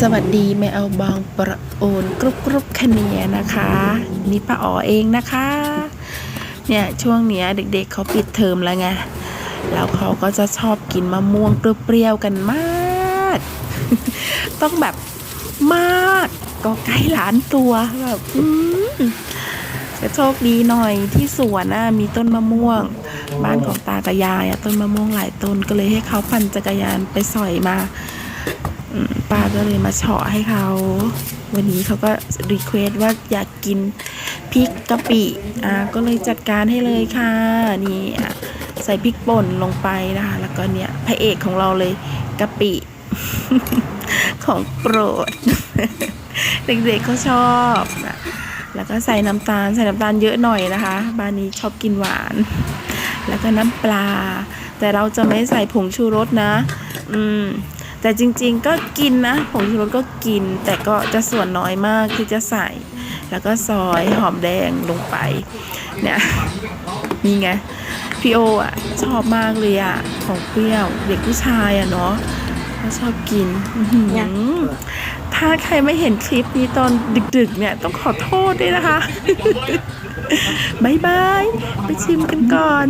สวัสดีแม่เอาบางประโอนกรุบกรุบคะเนียนะคะ นี่ป้าอ๋อเองนะคะ เนี่ยช่วงเนี้ยเด็กๆเขาปิดเทอมแล้วไงแล้วเขาก็จะชอบกินมะม่วงเปรี้ยวๆกันมาก ต้องแบบมากก็ใกล้ล้านตัวแบบอืมจะโชคดีหน่อยที่สวนน่ะมีต้นมะม่วง บ้านของตากับยายอะต้นมะม่วงหลายต้นก็เลยให้เขาปั่นจักรยานไปสอยมา ป้าก็เลยมาเฉาะให้เขา วันนี้เขาก็รีเควสว่าอยากกินพริกกะปิอ่าก็เลยจัดการให้เลยค่ะ นี่ใส่พริกป่นลงไปนะคะ แล้วก็เนี่ยพระเอกของเราเลยกะปิ ของโปรด เด็กๆเขาชอบนะแล้วก็ใส่น้ำตาลใส่น้ำตาลเยอะหน่อยนะคะ บ้านนี้ชอบกินหวาน แล้วก็น้ำปลา แต่เราจะไม่ใส่ผงชูรสนะ อืม แต่จริงๆก็กินนะผงชูรสก็กิน แต่ก็จะส่วนน้อยมากที่จะใส่ แล้วก็ซอยหอมแดงลงไป เนี่ยนี่ไงพี่โออะชอบมากเลยอะของเปรี้ยวเด็กผู้ชายอะเนาะเขาชอบกินถ้าใครไม่เห็นคลิปนี้ตอนดึกๆ เนี่ยต้องขอโทษด้วยนะคะบายบาย ไปชิมกันก่อน